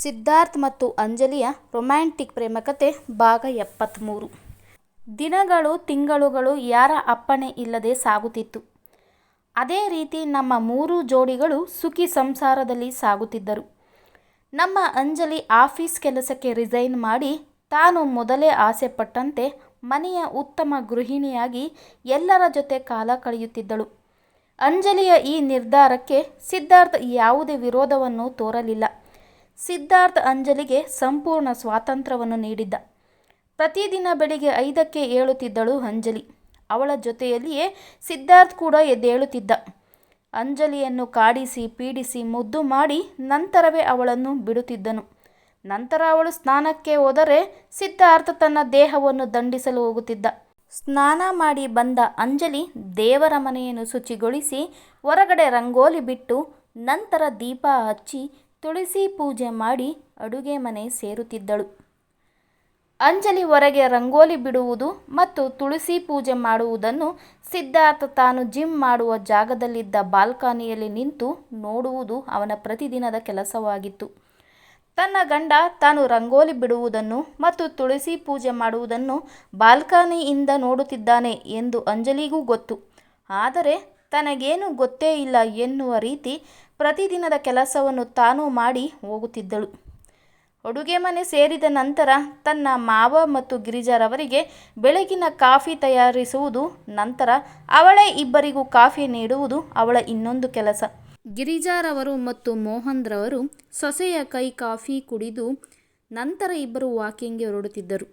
ಸಿದ್ಧಾರ್ಥ್ ಮತ್ತು ಅಂಜಲಿಯ ರೊಮ್ಯಾಂಟಿಕ್ ಪ್ರೇಮಕತೆ ಭಾಗ ಎಪ್ಪತ್ತ್ಮೂರು ದಿನಗಳು, ತಿಂಗಳುಗಳು ಯಾರ ಅಪ್ಪಣೆ ಇಲ್ಲದೆ ಸಾಗುತ್ತಿತ್ತು. ಅದೇ ರೀತಿ ನಮ್ಮ ಮೂರು ಜೋಡಿಗಳು ಸುಖಿ ಸಂಸಾರದಲ್ಲಿ ಸಾಗುತ್ತಿದ್ದರು. ನಮ್ಮ ಅಂಜಲಿ ಆಫೀಸ್ ಕೆಲಸಕ್ಕೆ ರಿಸೈನ್ ಮಾಡಿ ತಾನು ಮೊದಲೇ ಆಸೆಪಟ್ಟಂತೆ ಮನೆಯ ಉತ್ತಮ ಗೃಹಿಣಿಯಾಗಿ ಎಲ್ಲರ ಜೊತೆ ಕಾಲ ಕಳೆಯುತ್ತಿದ್ದಳು. ಅಂಜಲಿಯ ಈ ನಿರ್ಧಾರಕ್ಕೆ ಸಿದ್ಧಾರ್ಥ್ ಯಾವುದೇ ವಿರೋಧವನ್ನು ತೋರಲಿಲ್ಲ. ಸಿದ್ಧಾರ್ಥ್ ಅಂಜಲಿಗೆ ಸಂಪೂರ್ಣ ಸ್ವಾತಂತ್ರ್ಯವನ್ನು ನೀಡಿದ್ದ. ಪ್ರತಿದಿನ ಬೆಳಿಗ್ಗೆ ಐದಕ್ಕೆ ಏಳುತ್ತಿದ್ದಳು ಅಂಜಲಿ. ಅವಳ ಜೊತೆಯಲ್ಲಿಯೇ ಸಿದ್ಧಾರ್ಥ್ ಕೂಡ ಎದ್ದೇಳುತ್ತಿದ್ದ. ಅಂಜಲಿಯನ್ನು ಕಾಡಿಸಿ, ಪೀಡಿಸಿ, ಮುದ್ದು ಮಾಡಿ ನಂತರವೇ ಅವಳನ್ನು ಬಿಡುತ್ತಿದ್ದನು. ನಂತರ ಅವಳು ಸ್ನಾನಕ್ಕೆ ಹೋದರೆ ಸಿದ್ಧಾರ್ಥ ತನ್ನ ದೇಹವನ್ನು ದಂಡಿಸಲು ಹೋಗುತ್ತಿದ್ದ. ಸ್ನಾನ ಮಾಡಿ ಬಂದ ಅಂಜಲಿ ದೇವರ ಮನೆಯನ್ನು ಶುಚಿಗೊಳಿಸಿ ಹೊರಗಡೆ ರಂಗೋಲಿ ಬಿಟ್ಟು ನಂತರ ದೀಪ ಹಚ್ಚಿ ತುಳಸಿ ಪೂಜೆ ಮಾಡಿ ಅಡುಗೆ ಮನೆ ಸೇರುತ್ತಿದ್ದಳು. ಅಂಜಲಿ ಹೊರಗೆ ರಂಗೋಲಿ ಬಿಡುವುದು ಮತ್ತು ತುಳಸಿ ಪೂಜೆ ಮಾಡುವುದನ್ನು ಸಿದ್ಧಾರ್ಥ ತಾನು ಜಿಮ್ ಮಾಡುವ ಜಾಗದಲ್ಲಿದ್ದ ಬಾಲ್ಕನಿಯಲ್ಲಿ ನಿಂತು ನೋಡುವುದು ಅವನ ಪ್ರತಿದಿನದ ಕೆಲಸವಾಗಿತ್ತು. ತನ್ನ ಗಂಡ ತಾನು ರಂಗೋಲಿ ಬಿಡುವುದನ್ನು ಮತ್ತು ತುಳಸಿ ಪೂಜೆ ಮಾಡುವುದನ್ನು ಬಾಲ್ಕನಿಯಿಂದ ನೋಡುತ್ತಿದ್ದಾನೆ ಎಂದು ಅಂಜಲಿಗೂ ಗೊತ್ತು. ಆದರೆ ತನಗೇನು ಗೊತ್ತೇ ಇಲ್ಲ ಎನ್ನುವ ರೀತಿ ಪ್ರತಿದಿನದ ಕೆಲಸವನ್ನು ತಾನು ಮಾಡಿ ಹೋಗುತ್ತಿದ್ದಳು. ಅಡುಗೆ ಮನೆ ಸೇರಿದ ನಂತರ ತನ್ನ ಮಾವ ಮತ್ತು ಗಿರಿಜಾರವರಿಗೆ ಬೆಳಗಿನ ಕಾಫಿ ತಯಾರಿಸುವುದು, ನಂತರ ಅವಳೇ ಇಬ್ಬರಿಗೂ ಕಾಫಿ ನೀಡುವುದು ಅವಳ ಇನ್ನೊಂದು ಕೆಲಸ. ಗಿರಿಜಾರವರು ಮತ್ತು ಮೋಹನ್ರವರು ಸೊಸೆಯ ಕೈ ಕಾಫಿ ಕುಡಿದು ನಂತರ ಇಬ್ಬರು ವಾಕಿಂಗ್ಗೆ ಹೊರಡುತ್ತಿದ್ದರು.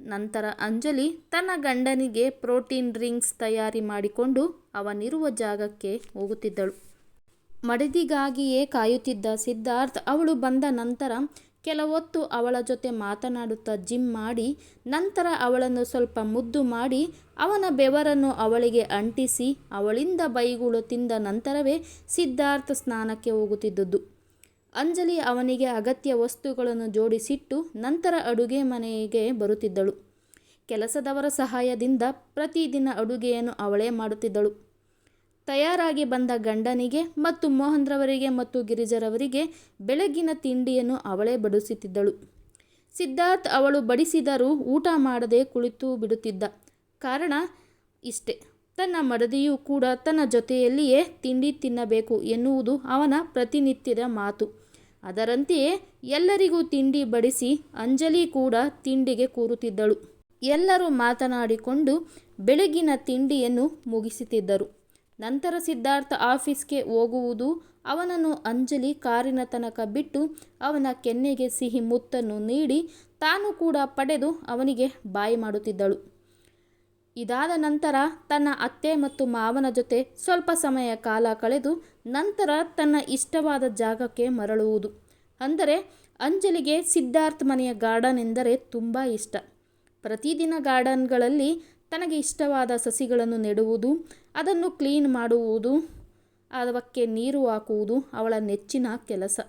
ನಂತರ ಅಂಜಲಿ ತನ್ನ ಗಂಡನಿಗೆ ಪ್ರೋಟೀನ್ ಡ್ರಿಂಕ್ಸ್ ತಯಾರಿ ಮಾಡಿಕೊಂಡು ಅವನಿರುವ ಜಾಗಕ್ಕೆ ಹೋಗುತ್ತಿದ್ದಳು. ಮಡದಿಗಾಗಿಯೇ ಕಾಯುತ್ತಿದ್ದ ಸಿದ್ಧಾರ್ಥ್, ಅವಳು ಬಂದ ನಂತರ ಕೆಲವೊತ್ತು ಅವಳ ಜೊತೆ ಮಾತನಾಡುತ್ತಾ ಜಿಮ್ ಮಾಡಿ, ನಂತರ ಅವಳನ್ನು ಸ್ವಲ್ಪ ಮುದ್ದು ಮಾಡಿ, ಅವನ ಬೆವರನ್ನು ಅವಳಿಗೆ ಅಂಟಿಸಿ, ಅವಳಿಂದ ಬೈಗುಳು ತಿಂದ ನಂತರವೇ ಸಿದ್ಧಾರ್ಥ ಸ್ನಾನಕ್ಕೆ ಹೋಗುತ್ತಿದ್ದುದು. ಅಂಜಲಿ ಅವನಿಗೆ ಅಗತ್ಯ ವಸ್ತುಗಳನ್ನು ಜೋಡಿಸಿಟ್ಟು ನಂತರ ಅಡುಗೆ ಮನೆಗೆ ಬರುತ್ತಿದ್ದಳು. ಕೆಲಸದವರ ಸಹಾಯದಿಂದ ಪ್ರತಿದಿನ ಅಡುಗೆಯನ್ನು ಅವಳೇ ಮಾಡುತ್ತಿದ್ದಳು. ತಯಾರಾಗಿ ಬಂದ ಗಂಡನಿಗೆ ಮತ್ತು ಮೋಹನ್ರವರಿಗೆ ಮತ್ತು ಗಿರಿಜರವರಿಗೆ ಬೆಳಗಿನ ತಿಂಡಿಯನ್ನು ಅವಳೇ ಬಡಿಸುತ್ತಿದ್ದಳು. ಸಿದ್ಧಾರ್ಥ್ ಅವಳು ಬಡಿಸಿದರೂ ಊಟ ಮಾಡದೆ ಕುಳಿತು ಬಿಡುತ್ತಿದ್ದ. ಕಾರಣ ಇಷ್ಟೆ. ತನ್ನ ಮಡದಿಯು ಕೂಡ ತನ್ನ ಜೊತೆಯಲ್ಲಿಯೇ ತಿಂಡಿ ತಿನ್ನಬೇಕು ಎನ್ನುವುದು ಅವನ ಪ್ರತಿನಿತ್ಯದ ಮಾತು. ಅದರಂತೆಯೇ ಎಲ್ಲರಿಗೂ ತಿಂಡಿ ಬಡಿಸಿ ಅಂಜಲಿ ಕೂಡ ತಿಂಡಿಗೆ ಕೂರುತ್ತಿದ್ದಳು. ಎಲ್ಲರೂ ಮಾತನಾಡಿಕೊಂಡು ಬೆಳಗಿನ ತಿಂಡಿಯನ್ನು ಮುಗಿಸುತ್ತಿದ್ದರು. ನಂತರ ಸಿದ್ಧಾರ್ಥ ಆಫೀಸ್ಗೆ ಹೋಗುವುದು, ಅವನನ್ನು ಅಂಜಲಿ ಕಾರಿನ ತನಕ ಬಿಟ್ಟು ಅವನ ಕೆನ್ನೆಗೆ ಸಿಹಿ ಮುತ್ತನ್ನು ನೀಡಿ ತಾನು ಕೂಡ ಪಡೆದು ಅವನಿಗೆ ಬಾಯಿ ಮಾಡುತ್ತಿದ್ದಳು. ಇದಾದ ನಂತರ ತನ್ನ ಅತ್ತೆ ಮತ್ತು ಮಾವನ ಜೊತೆ ಸ್ವಲ್ಪ ಸಮಯ ಕಾಲ ಕಳೆದು ನಂತರ ತನ್ನ ಇಷ್ಟವಾದ ಜಾಗಕ್ಕೆ ಮರಳುವುದು. ಅಂದರೆ ಅಂಜಲಿಗೆ ಸಿದ್ಧಾರ್ಥ ಮನೆಯ ಗಾರ್ಡನ್ ಎಂದರೆ ತುಂಬ ಇಷ್ಟ. ಪ್ರತಿದಿನ ಗಾರ್ಡನ್ಗಳಲ್ಲಿ ತನಗೆ ಇಷ್ಟವಾದ ಸಸಿಗಳನ್ನು ನೆಡುವುದು, ಅದನ್ನು ಕ್ಲೀನ್ ಮಾಡುವುದು, ಅದಕ್ಕೆ ನೀರು ಹಾಕುವುದು ಅವಳ ನೆಚ್ಚಿನ ಕೆಲಸ.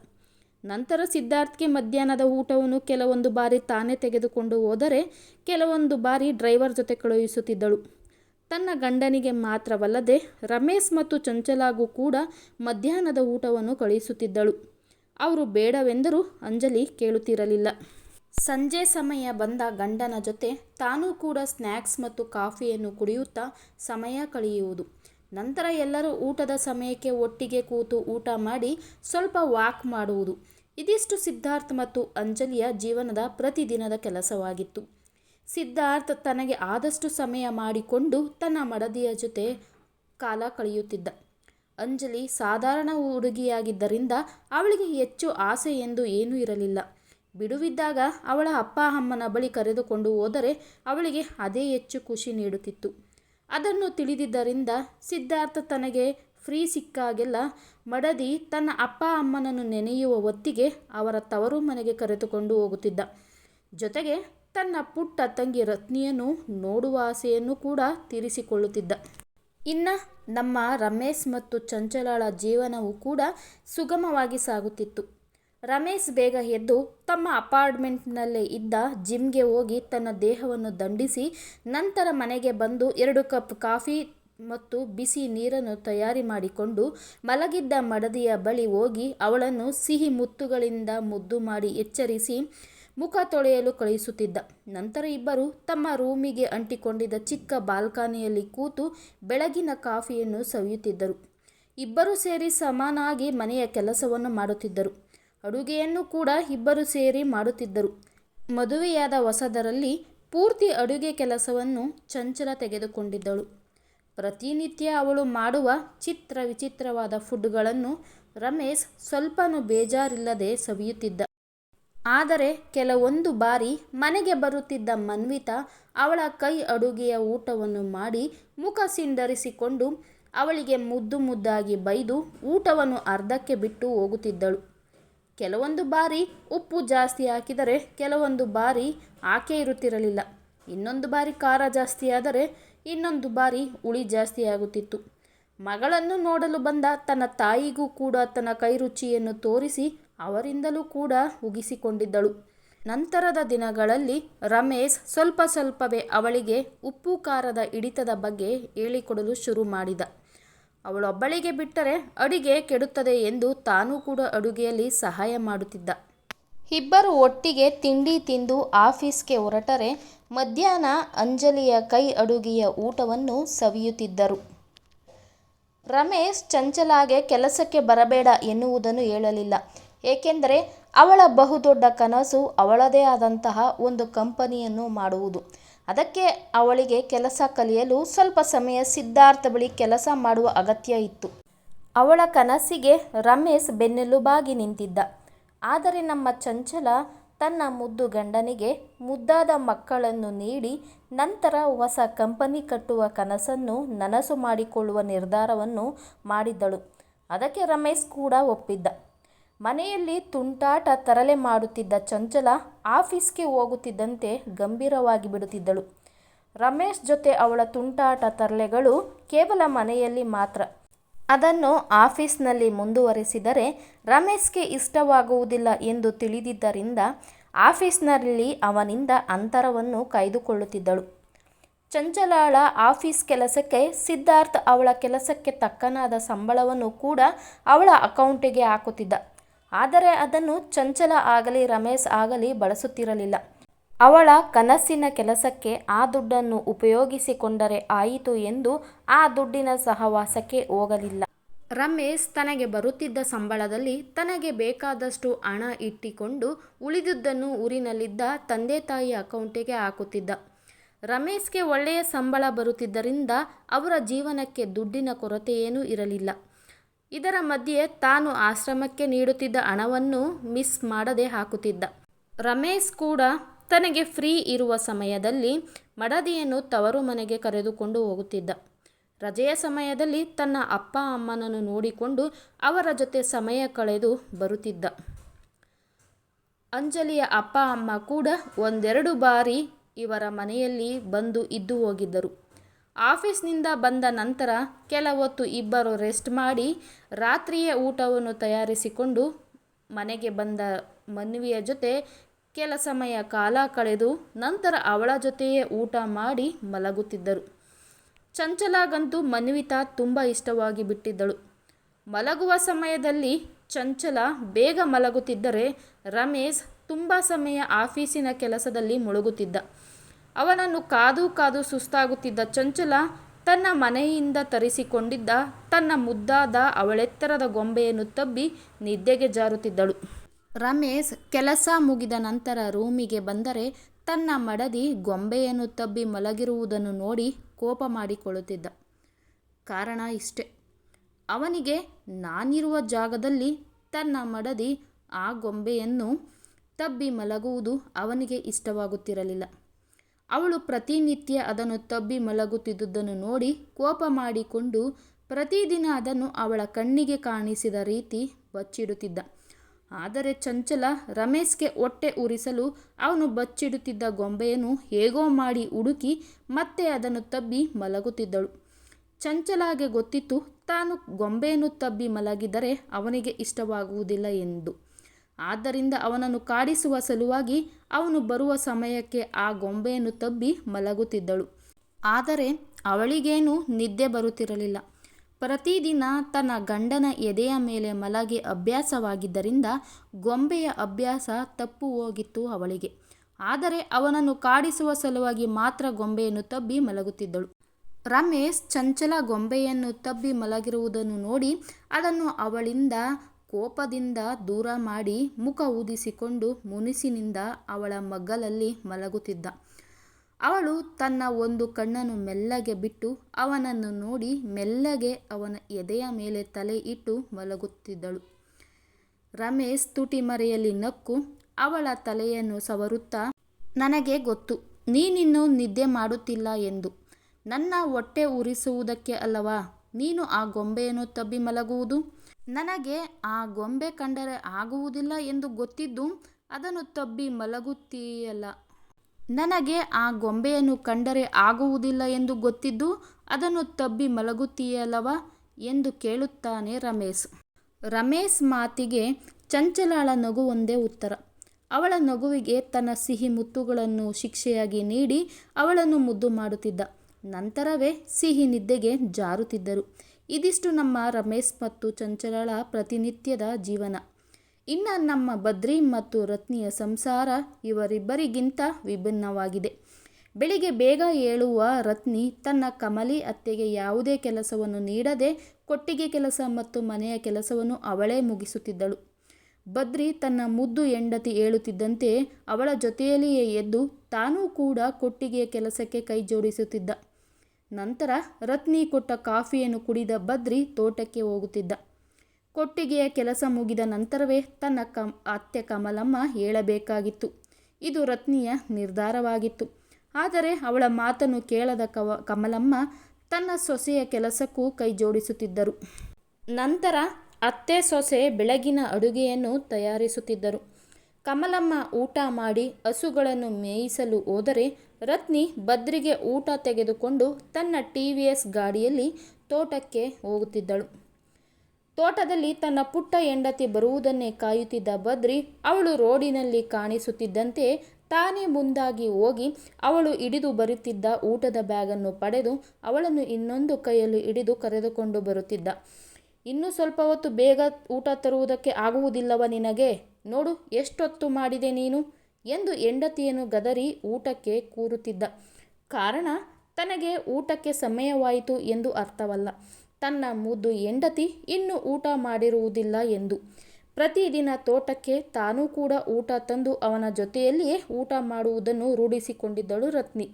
ನಂತರ ಸಿದ್ಧಾರ್ಥ್ಗೆ ಮಧ್ಯಾಹ್ನದ ಊಟವನ್ನು ಕೆಲವೊಂದು ಬಾರಿ ತಾನೇ ತೆಗೆದುಕೊಂಡು ಹೋದರೆ ಕೆಲವೊಂದು ಬಾರಿ ಡ್ರೈವರ್ ಜೊತೆ ಕಳುಹಿಸುತ್ತಿದ್ದಳು. ತನ್ನ ಗಂಡನಿಗೆ ಮಾತ್ರವಲ್ಲದೆ ರಮೇಶ್ ಮತ್ತು ಚಂಚಲಾಗೂ ಕೂಡ ಮಧ್ಯಾಹ್ನದ ಊಟವನ್ನು ಕಳುಹಿಸುತ್ತಿದ್ದಳು. ಅವರು ಬೇಡವೆಂದರೂ ಅಂಜಲಿ ಕೇಳುತ್ತಿರಲಿಲ್ಲ. ಸಂಜೆ ಸಮಯ ಬಂದ ಗಂಡನ ಜೊತೆ ತಾನೂ ಕೂಡ ಸ್ನ್ಯಾಕ್ಸ್ ಮತ್ತು ಕಾಫಿಯನ್ನು ಕುಡಿಯುತ್ತಾ ಸಮಯ ಕಳೆಯುವುದು. ನಂತರ ಎಲ್ಲರೂ ಊಟದ ಸಮಯಕ್ಕೆ ಒಟ್ಟಿಗೆ ಕೂತು ಊಟ ಮಾಡಿ ಸ್ವಲ್ಪ ವಾಕ್ ಮಾಡುವುದು. ಇದಿಷ್ಟು ಸಿದ್ಧಾರ್ಥ್ ಮತ್ತು ಅಂಜಲಿಯ ಜೀವನದ ಪ್ರತಿದಿನದ ಕೆಲಸವಾಗಿತ್ತು. ಸಿದ್ಧಾರ್ಥ್ ತನಗೆ ಆದಷ್ಟು ಸಮಯ ಮಾಡಿಕೊಂಡು ತನ್ನ ಮಡದಿಯ ಜೊತೆ ಕಾಲ ಕಳೆಯುತ್ತಿದ್ದ. ಅಂಜಲಿ ಸಾಧಾರಣ ಹುಡುಗಿಯಾಗಿದ್ದರಿಂದ ಅವಳಿಗೆ ಹೆಚ್ಚು ಆಸೆ ಎಂದು ಏನೂ ಇರಲಿಲ್ಲ. ಬಿಡುವಿದ್ದಾಗ ಅವಳ ಅಪ್ಪ ಅಮ್ಮನ ಬಳಿ ಕರೆದುಕೊಂಡು ಹೋದರೆ ಅವಳಿಗೆ ಅದೇ ಹೆಚ್ಚು ಖುಷಿ ನೀಡುತ್ತಿತ್ತು. ಅದನ್ನು ತಿಳಿದಿದ್ದರಿಂದ ಸಿದ್ಧಾರ್ಥ ತನಗೆ ಫ್ರೀ ಸಿಕ್ಕಾಗೆಲ್ಲ ಮಡದಿ ತನ್ನ ಅಪ್ಪ ಅಮ್ಮನನ್ನು ನೆನೆಯುವ ಹೊತ್ತಿಗೆ ಅವರ ತವರು ಮನೆಗೆ ಕರೆದುಕೊಂಡು ಹೋಗುತ್ತಿದ್ದ. ಜೊತೆಗೆ ತನ್ನ ಪುಟ್ಟ ತಂಗಿ ರತ್ನಿಯನ್ನು ನೋಡುವ ಆಸೆಯನ್ನು ಕೂಡ ತೀರಿಸಿಕೊಳ್ಳುತ್ತಿದ್ದ. ಇನ್ನು ನಮ್ಮ ರಮೇಶ್ ಮತ್ತು ಚಂಚಲಾಳ ಜೀವನವು ಕೂಡ ಸುಗಮವಾಗಿ ಸಾಗುತ್ತಿತ್ತು. ರಮೇಶ್ ಬೇಗ ಎದ್ದು ತಮ್ಮ ಅಪಾರ್ಟ್ಮೆಂಟ್ನಲ್ಲೇ ಇದ್ದ ಜಿಮ್ಗೆ ಹೋಗಿ ತನ್ನ ದೇಹವನ್ನು ದಂಡಿಸಿ, ನಂತರ ಮನೆಗೆ ಬಂದು ಎರಡು ಕಪ್ ಕಾಫಿ ಮತ್ತು ಬಿಸಿ ನೀರನ್ನು ತಯಾರಿ ಮಾಡಿಕೊಂಡು ಮಲಗಿದ್ದ ಮಡದಿಯ ಬಳಿ ಹೋಗಿ ಅವಳನ್ನು ಸಿಹಿ ಮುತ್ತುಗಳಿಂದ ಮುದ್ದು ಮಾಡಿ ಎಚ್ಚರಿಸಿ ಮುಖ ತೊಳೆಯಲು ಕಳುಹಿಸುತ್ತಿದ್ದ. ನಂತರ ಇಬ್ಬರು ತಮ್ಮ ರೂಮಿಗೆ ಅಂಟಿಕೊಂಡಿದ್ದ ಚಿಕ್ಕ ಬಾಲ್ಕನಿಯಲ್ಲಿ ಕೂತು ಬೆಳಗಿನ ಕಾಫಿಯನ್ನು ಸವಿಯುತ್ತಿದ್ದರು. ಇಬ್ಬರೂ ಸೇರಿ ಸಮಾನಾಗಿ ಮನೆಯ ಕೆಲಸವನ್ನು ಮಾಡುತ್ತಿದ್ದರು. ಅಡುಗೆಯನ್ನು ಕೂಡ ಇಬ್ಬರು ಸೇರಿ ಮಾಡುತ್ತಿದ್ದರು. ಮದುವೆಯಾದ ಹೊಸದರಲ್ಲಿ ಪೂರ್ತಿ ಅಡುಗೆ ಕೆಲಸವನ್ನು ಚಂಚಲ ತೆಗೆದುಕೊಂಡಿದ್ದಳು. ಪ್ರತಿನಿತ್ಯ ಅವಳು ಮಾಡುವ ಚಿತ್ರ ವಿಚಿತ್ರವಾದ ಫುಡ್ಗಳನ್ನು ರಮೇಶ್ ಸ್ವಲ್ಪನೂ ಬೇಜಾರಿಲ್ಲದೆ ಸವಿಯುತ್ತಿದ್ದ. ಆದರೆ ಕೆಲವೊಂದು ಬಾರಿ ಮನೆಗೆ ಬರುತ್ತಿದ್ದ ಮನ್ವಿತಾ ಅವಳ ಕೈ ಅಡುಗೆಯ ಊಟವನ್ನು ಮಾಡಿ ಮುಖ ಸಿಂಡರಿಸಿಕೊಂಡು ಅವಳಿಗೆ ಮುದ್ದು ಮುದ್ದಾಗಿ ಬೈದು ಊಟವನ್ನು ಅರ್ಧಕ್ಕೆ ಬಿಟ್ಟು ಹೋಗುತ್ತಿದ್ದಳು. ಕೆಲವೊಂದು ಬಾರಿ ಉಪ್ಪು ಜಾಸ್ತಿ ಹಾಕಿದರೆ ಕೆಲವೊಂದು ಬಾರಿ ಹಾಕೇ ಇರುತ್ತಿರಲಿಲ್ಲ. ಇನ್ನೊಂದು ಬಾರಿ ಖಾರ ಜಾಸ್ತಿಯಾದರೆ ಇನ್ನೊಂದು ಬಾರಿ ಹುಳಿ ಜಾಸ್ತಿಯಾಗುತ್ತಿತ್ತು. ಮಗಳನ್ನು ನೋಡಲು ಬಂದ ತನ್ನ ತಾಯಿಗೂ ಕೂಡ ತನ್ನ ಕೈರುಚಿಯನ್ನು ತೋರಿಸಿ ಅವರಿಂದಲೂ ಕೂಡ ಉಗಿಸಿಕೊಂಡಿದ್ದಳು. ನಂತರದ ದಿನಗಳಲ್ಲಿ ರಮೇಶ್ ಸ್ವಲ್ಪ ಸ್ವಲ್ಪವೇ ಅವಳಿಗೆ ಉಪ್ಪು ಖಾರದ ಹಿಡಿತದ ಬಗ್ಗೆ ಹೇಳಿಕೊಡಲು ಶುರು ಮಾಡಿದ. ಅವಳೊಬ್ಬಳಿಗೆ ಬಿಟ್ಟರೆ ಅಡುಗೆ ಕೆಡುತ್ತದೆ ಎಂದು ತಾನು ಕೂಡ ಅಡುಗೆಯಲ್ಲಿ ಸಹಾಯ ಮಾಡುತ್ತಿದ್ದ. ಇಬ್ಬರು ಒಟ್ಟಿಗೆ ತಿಂಡಿ ತಿಂದು ಆಫೀಸ್ಗೆ ಹೊರಟರೆ ಮಧ್ಯಾಹ್ನ ಅಂಜಲಿಯ ಕೈ ಅಡುಗೆಯ ಊಟವನ್ನು ಸವಿಯುತ್ತಿದ್ದರು. ರಮೇಶ್ ಚಂಚಲಾಗೆ ಕೆಲಸಕ್ಕೆ ಬರಬೇಡ ಎನ್ನುವುದನ್ನು ಹೇಳಲಿಲ್ಲ. ಏಕೆಂದರೆ ಅವಳ ಬಹುದೊಡ್ಡ ಕನಸು ಅವಳದೇ ಆದಂತಹ ಒಂದು ಕಂಪನಿಯನ್ನು ಮಾಡುವುದು. ಅದಕ್ಕೆ ಅವಳಿಗೆ ಕೆಲಸ ಕಲಿಯಲು ಸ್ವಲ್ಪ ಸಮಯ ಸಿದ್ಧಾರ್ಥ ಬಳಿ ಕೆಲಸ ಮಾಡುವ ಅಗತ್ಯ ಇತ್ತು. ಅವಳ ಕನಸಿಗೆ ರಮೇಶ್ ಬೆನ್ನೆಲುಬಾಗಿ ನಿಂತಿದ್ದ. ಆದರೆ ನಮ್ಮ ಚಂಚಲ ತನ್ನ ಮುದ್ದು ಗಂಡನಿಗೆ ಮುದ್ದಾದ ಮಕ್ಕಳನ್ನು ನೀಡಿ ನಂತರ ಹೊಸ ಕಂಪನಿ ಕಟ್ಟುವ ಕನಸನ್ನು ನನಸು ಮಾಡಿಕೊಳ್ಳುವ ನಿರ್ಧಾರವನ್ನು ಮಾಡಿದ್ದಳು. ಅದಕ್ಕೆ ರಮೇಶ್ ಕೂಡ ಒಪ್ಪಿದ್ದ. ಮನೆಯಲ್ಲಿ ತುಂಟಾಟ ತರಲೆ ಮಾಡುತ್ತಿದ್ದ ಚಂಚಲ ಆಫೀಸ್ಗೆ ಹೋಗುತ್ತಿದ್ದಂತೆ ಗಂಭೀರವಾಗಿ ಬಿಡುತ್ತಿದ್ದಳು ರಮೇಶ್ ಜೊತೆ ಅವಳ ತುಂಟಾಟ ತರಲೆಗಳು ಕೇವಲ ಮನೆಯಲ್ಲಿ ಮಾತ್ರ. ಅದನ್ನು ಆಫೀಸ್ನಲ್ಲಿ ಮುಂದುವರೆಸಿದರೆ ರಮೇಶ್ಗೆ ಇಷ್ಟವಾಗುವುದಿಲ್ಲ ಎಂದು ತಿಳಿದಿದ್ದರಿಂದ ಆಫೀಸ್ನಲ್ಲಿ ಅವನಿಂದ ಅಂತರವನ್ನು ಕಾಯ್ದುಕೊಳ್ಳುತ್ತಿದ್ದಳು. ಚಂಚಲಳ ಆಫೀಸ್ ಕೆಲಸಕ್ಕೆ ಸಿದ್ಧಾರ್ಥ ಅವಳ ಕೆಲಸಕ್ಕೆ ತಕ್ಕನಾದ ಸಂಬಳವನ್ನು ಕೂಡ ಅವಳ ಅಕೌಂಟಿಗೆ ಹಾಕುತ್ತಿದ್ದ. ಆದರೆ ಅದನ್ನು ಚಂಚಲ ಆಗಲಿ, ರಮೇಶ್ ಆಗಲಿ ಬಳಸುತ್ತಿರಲಿಲ್ಲ. ಅವಳ ಕನಸಿನ ಕೆಲಸಕ್ಕೆ ಆ ದುಡ್ಡನ್ನು ಉಪಯೋಗಿಸಿಕೊಂಡರೆ ಆಯಿತು ಎಂದು ಆ ದುಡ್ಡಿನ ಸಹವಾಸಕ್ಕೆ ಹೋಗಲಿಲ್ಲ. ರಮೇಶ್ ತನಗೆ ಬರುತ್ತಿದ್ದ ಸಂಬಳದಲ್ಲಿ ತನಗೆ ಬೇಕಾದಷ್ಟು ಹಣ ಇಟ್ಟಿಕೊಂಡು ಉಳಿದುದನ್ನು ಊರಿನಲ್ಲಿದ್ದ ತಂದೆ ತಾಯಿ ಅಕೌಂಟಿಗೆ ಹಾಕುತ್ತಿದ್ದ. ರಮೇಶ್ಗೆ ಒಳ್ಳೆಯ ಸಂಬಳ ಬರುತ್ತಿದ್ದರಿಂದ ಅವರ ಜೀವನಕ್ಕೆ ದುಡ್ಡಿನ ಕೊರತೆಯೇನೂ ಇರಲಿಲ್ಲ. ಇದರ ಮಧ್ಯೆ ತಾನು ಆಶ್ರಮಕ್ಕೆ ನೀಡುತ್ತಿದ್ದ ಹಣವನ್ನು ಮಿಸ್ ಮಾಡದೆ ಹಾಕುತ್ತಿದ್ದ. ರಮೇಶ್ ಕೂಡ ತನಗೆ ಫ್ರೀ ಇರುವ ಸಮಯದಲ್ಲಿ ಮಡದಿಯನ್ನು ತವರು ಮನೆಗೆ ಕರೆದುಕೊಂಡು ಹೋಗುತ್ತಿದ್ದ. ರಜೆಯ ಸಮಯದಲ್ಲಿ ತನ್ನ ಅಪ್ಪ ಅಮ್ಮನನ್ನು ನೋಡಿಕೊಂಡು ಅವರ ಜೊತೆ ಸಮಯ ಕಳೆದು ಬರುತ್ತಿದ್ದ. ಅಂಜಲಿಯ ಅಪ್ಪ ಅಮ್ಮ ಕೂಡ ಒಂದೆರಡು ಬಾರಿ ಇವರ ಮನೆಯಲ್ಲಿ ಬಂದು ಇದ್ದು ಹೋಗಿದ್ದರು. ಆಫೀಸಿನಿಂದ ಬಂದ ನಂತರ ಕೆಲ ಹೊತ್ತು ಇಬ್ಬರು ರೆಸ್ಟ್ ಮಾಡಿ ರಾತ್ರಿಯ ಊಟವನ್ನು ತಯಾರಿಸಿಕೊಂಡು ಮನೆಗೆ ಬಂದ ಮನ್ವಿಯ ಜೊತೆ ಕೆಲ ಸಮಯ ಕಾಲ ಕಳೆದು ನಂತರ ಅವಳ ಜೊತೆಯೇ ಊಟ ಮಾಡಿ ಮಲಗುತ್ತಿದ್ದರು. ಚಂಚಲಾಗಂತೂ ಮನ್ವಿತಾ ತುಂಬ ಇಷ್ಟವಾಗಿ ಬಿಟ್ಟಿದ್ದಳು. ಮಲಗುವ ಸಮಯದಲ್ಲಿ ಚಂಚಲ ಬೇಗ ಮಲಗುತ್ತಿದ್ದರೆ ರಮೇಶ್ ತುಂಬ ಸಮಯ ಆಫೀಸಿನ ಕೆಲಸದಲ್ಲಿ ಮುಳುಗುತ್ತಿದ್ದ. ಅವನನ್ನು ಕಾದು ಕಾದು ಸುಸ್ತಾಗುತ್ತಿದ್ದ ಚಂಚಲ ತನ್ನ ಮನೆಯಿಂದ ತರಿಸಿಕೊಂಡಿದ್ದ ತನ್ನ ಮುದ್ದಾದ ಅವಳೆತ್ತರದ ಗೊಂಬೆಯನ್ನು ತಬ್ಬಿ ನಿದ್ದೆಗೆ ಜಾರುತ್ತಿದ್ದಳು. ರಮೇಶ್ ಕೆಲಸ ಮುಗಿದ ನಂತರ ರೂಮಿಗೆ ಬಂದರೆ ತನ್ನ ಮಡದಿ ಗೊಂಬೆಯನ್ನು ತಬ್ಬಿ ಮಲಗಿರುವುದನ್ನು ನೋಡಿ ಕೋಪ ಮಾಡಿಕೊಳ್ಳುತ್ತಿದ್ದ. ಕಾರಣ ಇಷ್ಟೆ ಅವನಿಗೆ ನಾನಿರುವ ಜಾಗದಲ್ಲಿ ತನ್ನ ಮಡದಿ ಆ ಗೊಂಬೆಯನ್ನು ತಬ್ಬಿ ಮಲಗುವುದು ಅವನಿಗೆ ಇಷ್ಟವಾಗುತ್ತಿರಲಿಲ್ಲ. ಅವಳು ಪ್ರತಿನಿತ್ಯ ಅದನ್ನು ತಬ್ಬಿ ಮಲಗುತ್ತಿದ್ದುದನ್ನು ನೋಡಿ ಕೋಪ ಮಾಡಿಕೊಂಡು ಪ್ರತಿದಿನ ಅದನ್ನು ಅವಳ ಕಣ್ಣಿಗೆ ಕಾಣಿಸಿದ ರೀತಿ ಬಚ್ಚಿಡುತ್ತಿದ್ದ. ಆದರೆ ಚಂಚಲ ರಮೇಶ್ಗೆ ಹೊಟ್ಟೆ ಉರಿಸಲು ಅವನು ಬಚ್ಚಿಡುತ್ತಿದ್ದ ಗೊಂಬೆಯನ್ನು ಹೇಗೋ ಮಾಡಿ ಹುಡುಕಿ ಮತ್ತೆ ಅದನ್ನು ತಬ್ಬಿ ಮಲಗುತ್ತಿದ್ದಳು. ಚಂಚಲಾಗೆ ಗೊತ್ತಿತ್ತು, ತಾನು ಗೊಂಬೆಯನ್ನು ತಬ್ಬಿ ಮಲಗಿದರೆ ಅವನಿಗೆ ಇಷ್ಟವಾಗುವುದಿಲ್ಲ ಎಂದು. ಆದ್ದರಿಂದ ಅವನನ್ನು ಕಾಡಿಸುವ ಸಲುವಾಗಿ ಅವನು ಬರುವ ಸಮಯಕ್ಕೆ ಆ ಗೊಂಬೆಯನ್ನು ತಬ್ಬಿ ಮಲಗುತ್ತಿದ್ದಳು. ಆದರೆ ಅವಳಿಗೇನು ನಿದ್ದೆ ಬರುತ್ತಿರಲಿಲ್ಲ. ಪ್ರತಿದಿನ ತನ್ನ ಗಂಡನ ಎದೆಯ ಮೇಲೆ ಮಲಗಿ ಅಭ್ಯಾಸವಾಗಿದ್ದರಿಂದ ಗೊಂಬೆಯ ಅಭ್ಯಾಸ ತಪ್ಪು ಹೋಗಿತ್ತು ಅವಳಿಗೆ. ಆದರೆ ಅವನನ್ನು ಕಾಡಿಸುವ ಸಲುವಾಗಿ ಮಾತ್ರ ಗೊಂಬೆಯನ್ನು ತಬ್ಬಿ ಮಲಗುತ್ತಿದ್ದಳು. ರಮೇಶ್ ಚಂಚಲ ಗೊಂಬೆಯನ್ನು ತಬ್ಬಿ ಮಲಗಿರುವುದನ್ನು ನೋಡಿ ಅದನ್ನು ಅವಳಿಂದ ಕೋಪದಿಂದ ದೂರ ಮಾಡಿ ಮುಖ ಊದಿಸಿಕೊಂಡು ಮುನಿಸಿನಿಂದ ಅವಳ ಮಗ್ಗಲಲ್ಲಿ ಮಲಗುತ್ತಿದ್ದ. ಅವಳು ತನ್ನ ಒಂದು ಕಣ್ಣನ್ನು ಮೆಲ್ಲಗೆ ಬಿಟ್ಟು ಅವನನ್ನು ನೋಡಿ ಮೆಲ್ಲಗೆ ಅವನ ಎದೆಯ ಮೇಲೆ ತಲೆ ಇಟ್ಟು ಮಲಗುತ್ತಿದ್ದಳು. ರಮೇಶ್ ತುಟಿ ಮರೆಯಲ್ಲಿ ನಕ್ಕು ಅವಳ ತಲೆಯನ್ನು ಸವರುತ್ತಾ, ನನಗೆ ಗೊತ್ತು, ನೀನಿನ್ನು ನಿದ್ದೆ ಮಾಡುತ್ತಿಲ್ಲ ಎಂದು. ನನ್ನ ಹೊಟ್ಟೆ ಉರಿಸುವುದಕ್ಕೆ ಅಲ್ಲವಾ, ನೀನು ಆ ಗೊಂಬೆಯನ್ನು ತಬ್ಬಿ ಮಲಗುವುದು? ನನಗೆ ಆ ಗೊಂಬೆ ಕಂಡರೆ ಆಗುವುದಿಲ್ಲ ಎಂದು ಗೊತ್ತಿದ್ದು ಅದನ್ನು ತಬ್ಬಿ ಮಲಗುತ್ತೀಯಲ್ಲ. ನನಗೆ ಆ ಗೊಂಬೆಯನ್ನು ಕಂಡರೆ ಆಗುವುದಿಲ್ಲ ಎಂದು ಗೊತ್ತಿದ್ದು ಅದನ್ನು ತಬ್ಬಿ ಮಲಗುತ್ತೀಯಲ್ಲವ ಎಂದು ಕೇಳುತ್ತಾನೆ ರಮೇಶ್. ರಮೇಶ್ ಮಾತಿಗೆ ಚಂಚಲಾಳ ನಗು ಉತ್ತರ. ಅವಳ ನಗುವಿಗೆ ತನ್ನ ಸಿಹಿ ಮುತ್ತುಗಳನ್ನು ಶಿಕ್ಷೆಯಾಗಿ ನೀಡಿ ಅವಳನ್ನು ಮುದ್ದು ಮಾಡುತ್ತಿದ್ದ. ನಂತರವೇ ಸಿಹಿ ನಿದ್ದೆಗೆ ಜಾರುತ್ತಿದ್ದರು. ಇದಿಷ್ಟು ನಮ್ಮ ರಮೇಶ್ ಮತ್ತು ಚಂಚಲಳ ಪ್ರತಿನಿತ್ಯದ ಜೀವನ. ಇನ್ನು ನಮ್ಮ ಬದ್ರಿ ಮತ್ತು ರತ್ನಿಯ ಸಂಸಾರ ಇವರಿಬ್ಬರಿಗಿಂತ ವಿಭಿನ್ನವಾಗಿದೆ. ಬೆಳಿಗ್ಗೆ ಬೇಗ ಏಳುವ ರತ್ನಿ ತನ್ನ ಕಮಲಿ ಅತ್ತೆಗೆ ಯಾವುದೇ ಕೆಲಸವನ್ನು ನೀಡದೆ ಕೊಟ್ಟಿಗೆ ಕೆಲಸ ಮತ್ತು ಮನೆಯ ಕೆಲಸವನ್ನು ಅವಳೇ ಮುಗಿಸುತ್ತಿದ್ದಳು. ಬದ್ರಿ ತನ್ನ ಮುದ್ದು ಹೆಂಡತಿ ಏಳುತ್ತಿದ್ದಂತೆ ಅವಳ ಜೊತೆಯಲ್ಲಿಯೇ ಎದ್ದು ತಾನೂ ಕೂಡ ಕೊಟ್ಟಿಗೆಯ ಕೆಲಸಕ್ಕೆ ಕೈ ಜೋಡಿಸುತ್ತಿದ್ದ ನಂತರ ರತ್ನಿ ಕೊಟ್ಟ ಕಾಫಿಯನ್ನು ಕುಡಿದ ಬದ್ರಿ ತೋಟಕ್ಕೆ ಹೋಗುತ್ತಿದ್ದ. ಕೊಟ್ಟಿಗೆಯ ಕೆಲಸ ಮುಗಿದ ನಂತರವೇ ತನ್ನ ಕಮ್, ಅತ್ತೆ ಕಮಲಮ್ಮ ಹೇಳಬೇಕಾಗಿತ್ತು. ಇದು ರತ್ನಿಯ ನಿರ್ಧಾರವಾಗಿತ್ತು. ಆದರೆ ಅವಳ ಮಾತನ್ನು ಕೇಳದ ಕವ, ಕಮಲಮ್ಮ ತನ್ನ ಸೊಸೆಯ ಕೆಲಸಕ್ಕೂ ಕೈ ಜೋಡಿಸುತ್ತಿದ್ದರು. ನಂತರ ಅತ್ತೆ ಸೊಸೆ ಬೆಳಗಿನ ಅಡುಗೆಯನ್ನು ತಯಾರಿಸುತ್ತಿದ್ದರು. ಕಮಲಮ್ಮ ಊಟ ಮಾಡಿ ಹಸುಗಳನ್ನು ಮೇಯಿಸಲು ಹೋದರೆ ರತ್ನಿ ಬದ್ರಿಗೆ ಊಟ ತೆಗೆದುಕೊಂಡು ತನ್ನ ಟಿ ವಿ ಎಸ್ ಗಾಡಿಯಲ್ಲಿ ತೋಟಕ್ಕೆ ಹೋಗುತ್ತಿದ್ದಳು. ತೋಟದಲ್ಲಿ ತನ್ನ ಪುಟ್ಟ ಹೆಂಡತಿ ಬರುವುದನ್ನೇ ಕಾಯುತ್ತಿದ್ದ ಬದ್ರಿ ಅವಳು ರೋಡಿನಲ್ಲಿ ಕಾಣಿಸುತ್ತಿದ್ದಂತೆ ತಾನೇ ಮುಂದಾಗಿ ಹೋಗಿ ಅವಳು ಹಿಡಿದು ಬರುತ್ತಿದ್ದ ಊಟದ ಬ್ಯಾಗನ್ನು ಪಡೆದು ಅವಳನ್ನು ಇನ್ನೊಂದು ಕೈಯಲ್ಲಿ ಹಿಡಿದು ಕರೆದುಕೊಂಡು ಬರುತ್ತಿದ್ದ. ಇನ್ನೂ ಸ್ವಲ್ಪ ಹೊತ್ತು ಬೇಗ ಊಟ ತರುವುದಕ್ಕೆ ಆಗುವುದಿಲ್ಲವ ನಿನಗೆ? ನೋಡು, ಎಷ್ಟೊತ್ತು ಮಾಡಿದೆ ನೀನು? ಎಂದು ಹೆಂಡತಿಯನ್ನು ಗದರಿ ಊಟಕ್ಕೆ ಕೂರುತ್ತಿದ್ದ. ಕಾರಣ, ತನಗೆ ಊಟಕ್ಕೆ ಸಮಯವಾಯಿತು ಎಂದು ಅರ್ಥವಲ್ಲ. ತನ್ನ ಮುದ್ದು ಹೆಂಡತಿ ಇನ್ನೂ ಊಟ ಮಾಡಿರುವುದಿಲ್ಲ ಎಂದು. ಪ್ರತಿದಿನ ತೋಟಕ್ಕೆ ತಾನೂ ಕೂಡ ಊಟ ತಂದು ಅವನ ಜೊತೆಯಲ್ಲಿಯೇ ಊಟ ಮಾಡುವುದನ್ನು ರೂಢಿಸಿಕೊಂಡಿದ್ದಳು ರತ್ನಿ.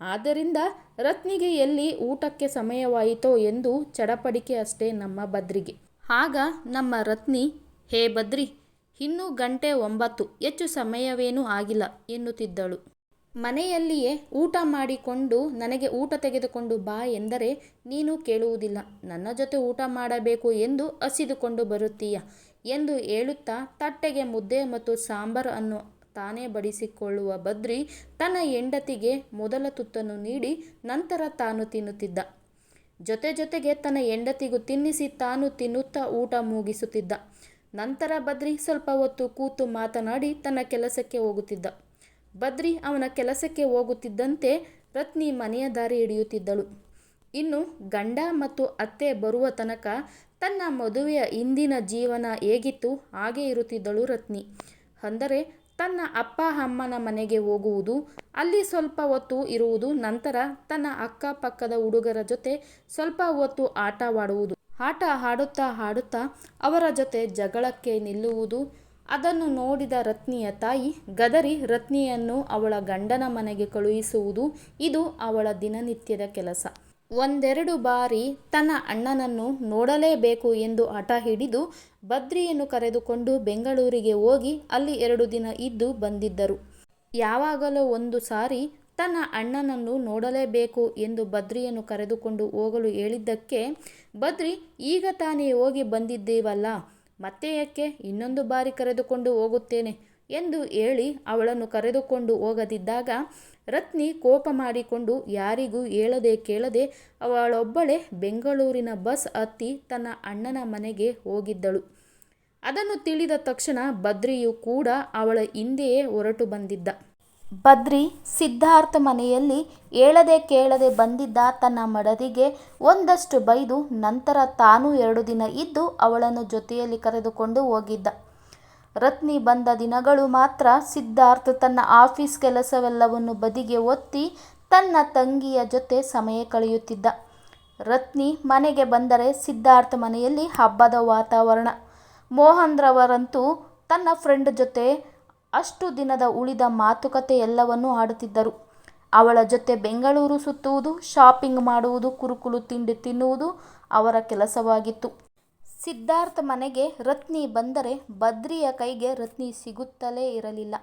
ಆದ್ದರಿಂದ ರತ್ನಿಗೆ ಎಲ್ಲಿ ಊಟಕ್ಕೆ ಸಮಯವಾಯಿತೋ ಎಂದು ಚಡಪಡಿಕೆ ಅಷ್ಟೇ ನಮ್ಮ ಬದ್ರಿಗೆ. ಆಗ ನಮ್ಮ ರತ್ನಿ, ಹೇ ಬದ್ರಿ ಇನ್ನೂ ಗಂಟೆ ಒಂಬತ್ತು. ಹೆಚ್ಚು ಸಮಯವೇನೂ ಆಗಿಲ್ಲ ಎನ್ನುತ್ತಿದ್ದಳು. ಮನೆಯಲ್ಲಿಯೇ ಊಟ ಮಾಡಿಕೊಂಡು ನನಗೆ ಊಟ ತೆಗೆದುಕೊಂಡು ಬಾ ಎಂದರೆ ನೀನು ಕೇಳುವುದಿಲ್ಲ. ನನ್ನ ಜೊತೆ ಊಟ ಮಾಡಬೇಕು ಎಂದು ಹಸಿದುಕೊಂಡು ಬರುತ್ತೀಯ ಎಂದು ಹೇಳುತ್ತಾ ತಟ್ಟೆಗೆ ಮುದ್ದೆ ಮತ್ತು ಸಾಂಬಾರು ಅನ್ನು ತಾನೇ ಬಡಿಸಿಕೊಳ್ಳುವ ಬದ್ರಿ ತನ್ನ ಹೆಂಡತಿಗೆ ಮೊದಲ ತುತ್ತನ್ನು ನೀಡಿ ನಂತರ ತಾನು ತಿನ್ನುತ್ತಿದ್ದ. ಜೊತೆ ಜೊತೆಗೆ ತನ್ನ ಹೆಂಡತಿಗೂ ತಿನ್ನಿಸಿ ತಾನು ತಿನ್ನುತ್ತಾ ಊಟ ಮುಗಿಸುತ್ತಿದ್ದ. ನಂತರ ಬದ್ರಿ ಸ್ವಲ್ಪ ಹೊತ್ತು ಕೂತು ಮಾತನಾಡಿ ತನ್ನ ಕೆಲಸಕ್ಕೆ ಹೋಗುತ್ತಿದ್ದ. ಬದ್ರಿ ಅವನ ಕೆಲಸಕ್ಕೆ ಹೋಗುತ್ತಿದ್ದಂತೆ ರತ್ನಿ ಮನೆಯ ದಾರಿ ಹಿಡಿಯುತ್ತಿದ್ದಳು. ಇನ್ನು ಗಂಡ ಮತ್ತು ಅತ್ತೆ ಬರುವ ತನಕ ತನ್ನ ಮದುವೆಯ ಹಿಂದಿನ ಜೀವನ ಹೇಗಿತ್ತು ಹಾಗೆ ಇರುತ್ತಿದ್ದಳು ರತ್ನಿ. ಅಂದರೆ ತನ್ನ ಅಪ್ಪ ಅಮ್ಮನ ಮನೆಗೆ ಹೋಗುವುದು, ಅಲ್ಲಿ ಸ್ವಲ್ಪ ಹೊತ್ತು ಇರುವುದು, ನಂತರ ತನ್ನ ಅಕ್ಕಪಕ್ಕದ ಹುಡುಗರ ಜೊತೆ ಸ್ವಲ್ಪ ಹೊತ್ತು ಆಟವಾಡುವುದು. ಆಟ ಹಾಡುತ್ತಾ ಹಾಡುತ್ತಾ ಅವರ ಜೊತೆ ಜಗಳಕ್ಕೆ ನಿಲ್ಲುವುದು. ಅದನ್ನು ನೋಡಿದ ರತ್ನಿಯ ತಾಯಿ ಗದರಿ ರತ್ನಿಯನ್ನು ಅವಳ ಗಂಡನ ಮನೆಗೆ ಕಳುಹಿಸುವುದು. ಇದು ಅವಳ ದಿನನಿತ್ಯದ ಕೆಲಸ. ಒಂದೆರಡು ಬಾರಿ ತನ್ನ ಅಣ್ಣನನ್ನು ನೋಡಲೇಬೇಕು ಎಂದು ಹಠ ಹಿಡಿದು ಬದ್ರಿಯನ್ನು ಕರೆದುಕೊಂಡು ಬೆಂಗಳೂರಿಗೆ ಹೋಗಿ ಅಲ್ಲಿ ಎರಡು ದಿನ ಇದ್ದು ಬಂದಿದ್ದರು. ಯಾವಾಗಲೋ ಒಂದು ಸಾರಿ ತನ್ನ ಅಣ್ಣನನ್ನು ನೋಡಲೇಬೇಕು ಎಂದು ಬದ್ರಿಯನ್ನು ಕರೆದುಕೊಂಡು ಹೋಗಲು ಹೇಳಿದ್ದಕ್ಕೆ, ಬದ್ರಿ, ಈಗ ತಾನೇ ಹೋಗಿ ಬಂದಿದ್ದೇವಲ್ಲ, ಮತ್ತೆ ಯಾಕೆ ಇನ್ನೊಂದು ಬಾರಿ ಕರೆದುಕೊಂಡು ಹೋಗುತ್ತೇನೆ ಎಂದು ಹೇಳಿ ಅವಳನ್ನು ಕರೆದುಕೊಂಡು ಹೋಗದಿದ್ದಾಗ ರತ್ನಿ ಕೋಪ ಮಾಡಿಕೊಂಡು ಯಾರಿಗೂ ಹೇಳದೆ ಕೇಳದೆ ಅವಳೊಬ್ಬಳೇ ಬೆಂಗಳೂರಿನ ಬಸ್ ಹತ್ತಿ ತನ್ನ ಅಣ್ಣನ ಮನೆಗೆ ಹೋಗಿದ್ದಳು. ಅದನ್ನು ತಿಳಿದ ತಕ್ಷಣ ಬದ್ರಿಯು ಕೂಡ ಅವಳ ಹಿಂದೆಯೇ ಹೊರಟು ಬಂದಿದ್ದ. ಬದ್ರಿ ಸಿದ್ಧಾರ್ಥ ಮನೆಯಲ್ಲಿ ಹೇಳದೆ ಕೇಳದೆ ಬಂದಿದ್ದ ತನ್ನ ಮಡದಿಗೆ ಒಂದಷ್ಟು ಬೈದು ನಂತರ ತಾನು ಎರಡು ದಿನ ಇದ್ದು ಅವಳನ್ನು ಜೊತೆಯಲ್ಲಿ ಕರೆದುಕೊಂಡು ಹೋಗಿದ್ದ. ರತ್ನಿ ಬಂದ ದಿನಗಳು ಮಾತ್ರ ಸಿದ್ಧಾರ್ಥ ತನ್ನ ಆಫೀಸ್ ಕೆಲಸವೆಲ್ಲವನ್ನು ಬದಿಗೆ ಒತ್ತಿ ತನ್ನ ತಂಗಿಯ ಜೊತೆ ಸಮಯ ಕಳೆಯುತ್ತಿದ್ದ. ರತ್ನಿ ಮನೆಗೆ ಬಂದರೆ ಸಿದ್ಧಾರ್ಥ ಮನೆಯಲ್ಲಿ ಹಬ್ಬದ ವಾತಾವರಣ. ಮೋಹನ್ರವರಂತೂ ತನ್ನ ಫ್ರೆಂಡ್ ಜೊತೆ ಅಷ್ಟು ದಿನದ ಉಳಿದ ಮಾತುಕತೆ ಎಲ್ಲವನ್ನೂ ಆಡುತ್ತಿದ್ದರು. ಅವಳ ಜೊತೆ ಬೆಂಗಳೂರು ಸುತ್ತುವುದು, ಶಾಪಿಂಗ್ ಮಾಡುವುದು, ಕುರುಕುಲು ತಿಂಡಿ ತಿನ್ನುವುದು ಅವರ ಕೆಲಸವಾಗಿತ್ತು. ಸಿದ್ಧಾರ್ಥ ಮನೆಗೆ ರತ್ನಿ ಬಂದರೆ ಬದ್ರಿಯ ಕೈಗೆ ರತ್ನಿ ಸಿಗುತ್ತಲೇ ಇರಲಿಲ್ಲ.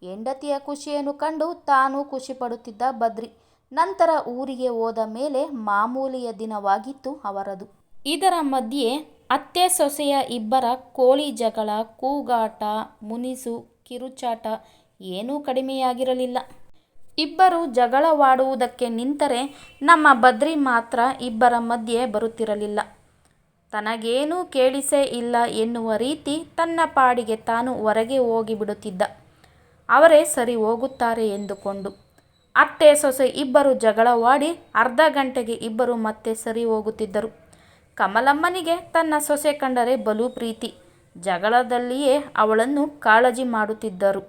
ಹೆಂಡತಿಯ ಖುಷಿಯನ್ನು ಕಂಡು ತಾನು ಖುಷಿಪಡುತ್ತಿದ್ದ ಬದ್ರಿ. ನಂತರ ಊರಿಗೆ ಹೋದ ಮೇಲೆ ಮಾಮೂಲಿಯ ದಿನವಾಗಿತ್ತು ಅವರದು. ಇದರ ಮಧ್ಯೆ ಅತ್ತೆ ಸೊಸೆಯ ಇಬ್ಬರ ಕೋಳಿ ಜಗಳ, ಕೂಗಾಟ, ಮುನಿಸು, ಕಿರುಚಾಟ ಏನೂ ಕಡಿಮೆಯಾಗಿರಲಿಲ್ಲ. ಇಬ್ಬರು ಜಗಳವಾಡುವುದಕ್ಕೆ ನಿಂತರೆ ನಮ್ಮ ಬದ್ರಿ ಮಾತ್ರ ಇಬ್ಬರ ಮಧ್ಯೆ ಬರುತ್ತಿರಲಿಲ್ಲ. ತನಗೇನೂ ಕೇಳಿಸೇ ಇಲ್ಲ ಎನ್ನುವ ರೀತಿ ತನ್ನ ಪಾಡಿಗೆ ತಾನು ಹೊರಗೆ ಹೋಗಿಬಿಡುತ್ತಿದ್ದ. ಅವರೇ ಸರಿ ಹೋಗುತ್ತಾರೆ ಎಂದುಕೊಂಡು. ಅತ್ತೆ ಸೊಸೆ ಇಬ್ಬರು ಜಗಳವಾಡಿ ಅರ್ಧ ಗಂಟೆಗೆ ಇಬ್ಬರು ಮತ್ತೆ ಸರಿ ಹೋಗುತ್ತಿದ್ದರು. ಕಮಲಮ್ಮನಿಗೆ ತನ್ನ ಸೊಸೆ ಕಂಡರೆ ಬಲು ಪ್ರೀತಿ. ಜಗಳದಲ್ಲಿಯೇ ಅವಳನ್ನು ಕಾಳಜಿ ಮಾಡುತ್ತಿದ್ದರು.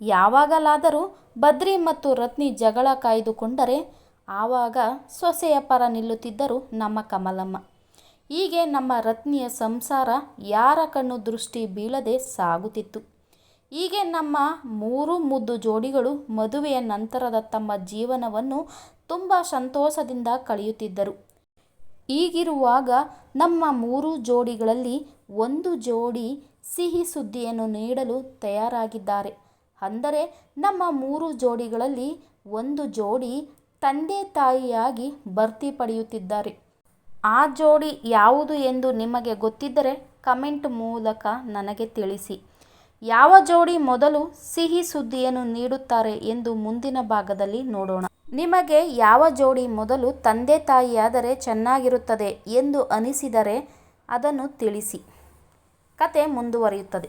ಯಾವಾಗಲಾದರೂ ಬದ್ರಿ ಮತ್ತು ರತ್ನಿ ಜಗಳ ಕಾಯ್ದುಕೊಂಡರೆ ಆವಾಗ ಸೊಸೆಯ ಪರ ನಿಲ್ಲುತ್ತಿದ್ದರು ನಮ್ಮ ಕಮಲಮ್ಮ. ಹೀಗೆ ನಮ್ಮ ರತ್ನಿಯ ಸಂಸಾರ ಯಾರ ಕಣ್ಣು ದೃಷ್ಟಿ ಬೀಳದೆ ಸಾಗುತ್ತಿತ್ತು. ಹೀಗೆ ನಮ್ಮ ಮೂರು ಮುದ್ದು ಜೋಡಿಗಳು ಮದುವೆಯ ನಂತರದ ತಮ್ಮ ಜೀವನವನ್ನು ತುಂಬ ಸಂತೋಷದಿಂದ ಕಳೆಯುತ್ತಿದ್ದರು. ಹೀಗಿರುವಾಗ ನಮ್ಮ ಮೂರು ಜೋಡಿಗಳಲ್ಲಿ ಒಂದು ಜೋಡಿ ಸಿಹಿ ಸುದ್ದಿಯನ್ನು ನೀಡಲು ತಯಾರಾಗಿದ್ದಾರೆ. ಅಂದರೆ ನಮ್ಮ ಮೂರು ಜೋಡಿಗಳಲ್ಲಿ ಒಂದು ಜೋಡಿ ತಂದೆ ತಾಯಿಯಾಗಿ ಭರ್ತಿ ಪಡೆಯುತ್ತಿದ್ದಾರೆ. ಆ ಜೋಡಿ ಯಾವುದು ಎಂದು ನಿಮಗೆ ಗೊತ್ತಿದ್ದರೆ ಕಮೆಂಟ್ ಮೂಲಕ ನನಗೆ ತಿಳಿಸಿ. ಯಾವ ಜೋಡಿ ಮೊದಲು ಸಿಹಿ ಸುದ್ದಿಯನ್ನು ನೀಡುತ್ತಾರೆ ಎಂದು ಮುಂದಿನ ಭಾಗದಲ್ಲಿ ನೋಡೋಣ. ನಿಮಗೆ ಯಾವ ಜೋಡಿ ಮೊದಲು ತಂದೆ ತಾಯಿಯಾದರೆ ಚೆನ್ನಾಗಿರುತ್ತದೆ ಎಂದು ಅನಿಸಿದರೆ ಅದನ್ನು ತಿಳಿಸಿ. ಕಥೆ ಮುಂದುವರಿಯುತ್ತದೆ.